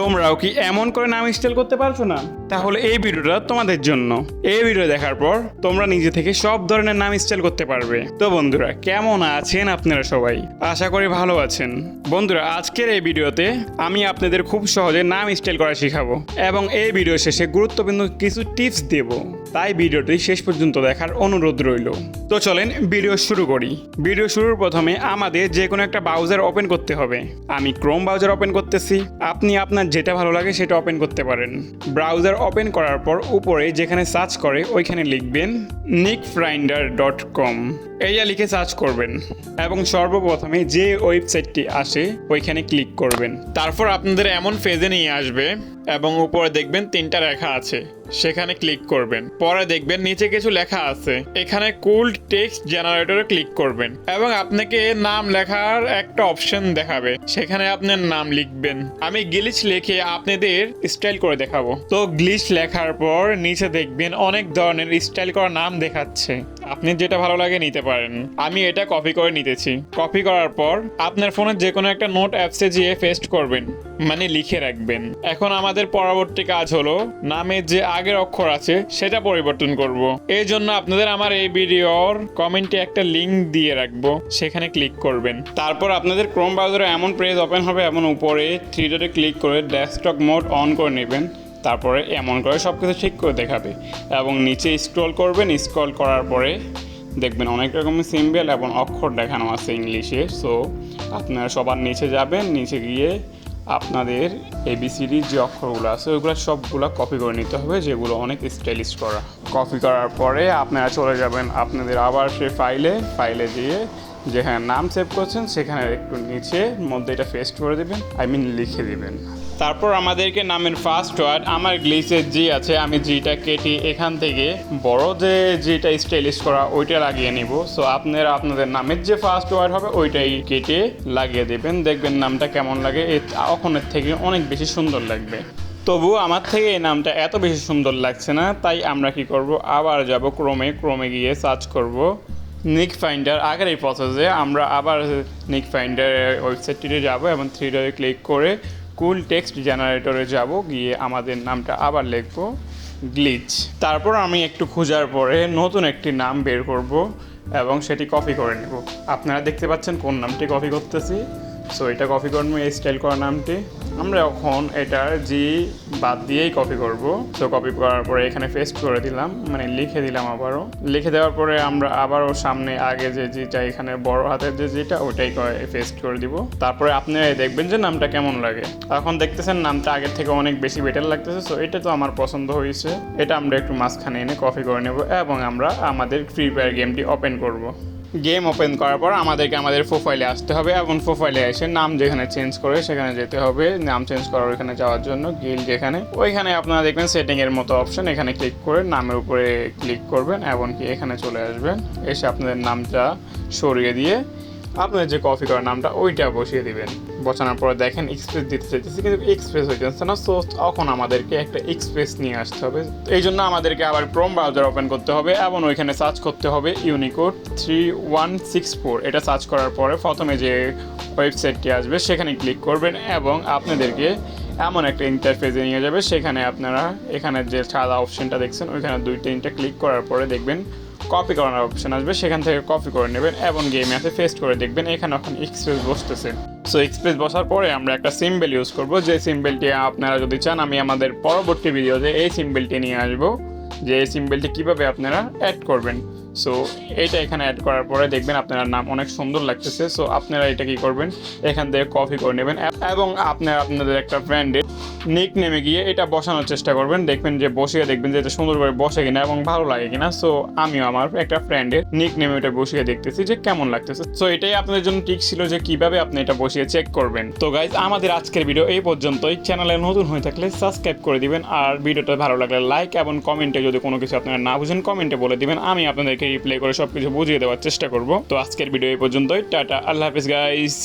তোমরাও কি এমন করে নাম স্টাইল করতে পারছ না? তাহলে এই ভিডিওটা তোমাদের জন্য। এই ভিডিও দেখার পর তোমরা নিজে থেকে সব ধরনের নাম স্টাইল করতে পারবে। তো বন্ধুরা, কেমন আছেন আপনারা সবাই? আশা করি ভালো আছেন। বন্ধুরা, আজকের এই ভিডিওতে আমি আপনাদের খুব সহজে নাম স্টাইল করা শেখাবো এবং এই ভিডিও শেষে গুরুত্বপূর্ণ কিছু টিপস দেব। তাই ভিডিওটি শেষ পর্যন্ত দেখার অনুরোধ রইল। তো চলেন ভিডিও শুরু করি। ভিডিও শুরুর প্রথমে আমাদের যে কোনো একটা ব্রাউজার ওপেন করতে হবে। আমি ক্রোম ব্রাউজার ওপেন করতেছি। আপনি আপনার যেটা ভালো লাগে সেটা ওপেন করতে পারেন। ব্রাউজার ওপেন করার পর উপরে যেখানে সার্চ করে ওইখানে লিখবেন নিক ফ্রাইন্ডার ডট কম এইটা লিখে সার্চ করবেন এবং সর্বপ্রথমে যে ওয়েবসাইটটি আসে, ওইখানে ক্লিক করবেন। তারপর আপনাদের এমন ফেজে নিয়ে আসবে এবং উপরে দেখবেন তিনটা রেখা আছে। সেখানে ক্লিক করবেন। পরে দেখবেন নিচে কিছু লেখা আছে। এখানে কুল টেক্সট জেনারেটরে ক্লিক করবেন এবং আপনাকে নাম লেখার একটা অপশন দেখাবে। সেখানে আপনার নাম লিখবেন। আমি গ্লিচ লিখে আপনাদের স্টাইল করে দেখাবো। তো গ্লিচ লেখার পর নিচে দেখবেন অনেক ধরনের স্টাইল করা নাম দেখাচ্ছে। আপনি যেটা ভালো লাগে নিতে পারেন। আমি এটা কপি করে নিতেছি। কপি করার পর আপনার ফোনে যে কোনো একটা নোট অ্যাপসে গিয়ে পেস্ট করবেন মানে লিখে রাখবেন। এখন আমাদের পরবর্তী কাজ হলো নামের যে আগের অক্ষর আছে, সেটা পরিবর্তন করব। এই জন্য আপনাদের আমার এই ভিডিওর কমেন্টে একটা লিংক দিয়ে রাখব, সেখানে ক্লিক করবেন। তারপর আপনাদের ক্রোম ব্রাউজারে এমন পেজ ওপেন হবে, এমন উপরে থ্রি ডটে ক্লিক করে ডেস্কটপ মোড অন করে নেবেন। তারপরে এমন করে সব কিছু ঠিক করে দেখাবে এবং নিচে স্ক্রল করবেন স্ক্রল করার পরে দেখবেন অনেক রকমের সিম্বল এবং অক্ষর দেখানো আছে ইংলিশে সো আপনারা সবার নিচে যাবেন, নিচে গিয়ে আপনাদের এবিসিডির যে অক্ষরগুলো আছে, ওইগুলো সবগুলো কপি করে নিতে হবে, যেগুলো অনেক স্টাইলিশ করা। কপি করার পরে আপনারা চলে যাবেন আপনাদের আবার সে ফাইলে ফাইলে দিয়ে যেখানে নাম সেভ করছেন, সেখানে একটু নিচে মধ্যে এটা পেস্ট করে দেবেন আই মিন লিখে দিবেন। তারপর আমাদেরকে নামের ফার্স্ট ওয়ার্ড আমার গ্লিসের জি আছে, আমি জিটা কেটে এখান থেকে বড় যে যেটা স্টাইলিশ করা, ওইটা লাগিয়ে নিব। সো আপনারা আপনাদের নামের যে ফার্স্ট ওয়ার্ড হবে, ওইটাই কেটে লাগিয়ে দেবেন, দেখবেন নামটা কেমন লাগে। ওখানের থেকে অনেক বেশি সুন্দর লাগবে। তবু আমার থেকে এই নামটা এত বেশি সুন্দর লাগছে না, তাই আমরা কি করব? আবার যাব ক্রমে ক্রমে গিয়ে সার্চ করব। নিক ফাইন্ডার আগের এই প্রসেসে আমরা আবার নিক ফাইন্ডার ওয়েবসাইটটিতে যাব এবং থ্রি ডটে ক্লিক করে কুল টেক্সট জেনারেটরে যাব, গিয়ে আমাদের নামটা আবার লিখব গ্লিচ তারপর আমি একটু খোঁজার পরে নতুন একটি নাম বের করব এবং সেটি কপি করে নেব। আপনারা দেখতে পাচ্ছেন কোন নামটি কপি করতেছি? সো এটা কপি করব এই স্টাইল করা নামটি। আমরা এখন এটার জি বাদ দিয়েই কপি করব। তো কপি করার পরে এখানে পেস্ট করে দিলাম মানে লিখে দিলাম আবারও। লিখে দেওয়ার পরে আমরা আবারও সামনে আগে যে যেটা এখানে বড় হাতের যে যেটা ওটাই পেস্ট করে দিব। তারপরে আপনারা দেখবেন যে নামটা কেমন লাগে। এখন দেখতেছেন নামটা আগের থেকে অনেক বেশি বেটার লাগতেছে। সো এটা তো আমার পছন্দ হয়েছে। এটা আমরা একটু মাঝখানে এনে কপি করে নেব এবং আমরা আমাদের ফ্রি ফায়ার গেমটি ওপেন করব। গেম ওপেন করার পর আমাদেরকে আমাদের প্রোফাইলে আসতে হবে এবং প্রোফাইলে এসে নাম যেখানে চেঞ্জ করে সেখানে যেতে হবে। নাম চেঞ্জ করার ওইখানে যাওয়ার জন্য গিল যেখানে। ওইখানে আপনারা দেখবেন সেটিং এর মতো অপশন এখানে ক্লিক করে নামের উপরে ক্লিক করবেন এমনকি এখানে চলে আসবেন। এসে আপনাদের নামটা সরিয়ে দিয়ে আপনাদের যে কফি করার নামটা, ওইটা বসিয়ে দিবেন। বসানোর পরে দেখেন এক্সপ্রেস দিতে চাইতেছি, কিন্তু এক্সপ্রেস হয়ে হইতেছে না। সো তখন আমাদেরকে একটা এক্সপ্রেস নিয়ে আসতে হবে। এই জন্য আমাদেরকে আবার ক্রোম ব্রাউজার ওপেন করতে হবে এবং ওইখানে সার্চ করতে হবে unicode three one six four এটা সার্চ করার পরে প্রথমে যে ওয়েবসাইটটি আসবে, সেখানে ক্লিক করবেন এবং আপনাদেরকে এমন একটা ইন্টারফেসে নিয়ে যাবে। সেখানে আপনারা এখানে যে সাদা অপশনটা দেখছেন, ওইখানে দুই তিনটা ক্লিক করার পরে দেখবেন কপি করানোর অপশন আসবে। সেখান থেকে কপি করে নেবেন এবং গেমে আছে ফেস্ট করে দেখবেন। এখানে এখন এক্সপ্রেস বসতেছে। সো এক্সপ্রেস বসার পরে আমরা একটা সিম্বেল ইউজ করব। যে সিম্বেলটি আপনারা যদি চান, আমি আমাদের পরবর্তী ভিডিওতে এই সিম্বেলটি নিয়ে আসব। যে এই সিম্বেলটি কীভাবে আপনারা অ্যাড করবেন। সো এটা এখানে অ্যাড করার পরে দেখবেন আপনার নাম অনেক সুন্দর লাগতেছে। সো আপনারা এটা কি করবেন? এখান থেকে কপি করে নেবেন। এবং আপনারা, আপনাদের একটা ব্র্যান্ডের নিক নেমে গিয়ে এটা বসানোর চেষ্টা করবেন। দেখবেন যে বসিয়ে দেখবেন যে এটা সুন্দর করে বসে কিনা এবং ভালো লাগে কিনা। সো আমিও আমার একটা ফ্রেন্ডের নিক নেমে এটা বসিয়ে দেখতেছি যে কেমন লাগতেছে। সো এটাই আপনাদের জন্য ঠিক ছিল যে কীভাবে আপনি এটা বসিয়ে চেক করবেন। তো গাইজ আমাদের আজকের ভিডিও এই পর্যন্তই। চ্যানেলে নতুন হয়ে থাকলে সাবস্ক্রাইব করে দিবেন। আর ভিডিওটা ভালো লাগলে লাইক এবং কমেন্টে যদি কোনো কিছু আপনারা না বুঝেন কমেন্টে বলে দিবেন। আমি আপনাদেরকে রিপ্লাই করে সবকিছু বুঝিয়ে দেওয়ার চেষ্টা করব। তো আজকের ভিডিও এই পর্যন্তই। টাটা। আল্লাহ হাফিজ গাইজ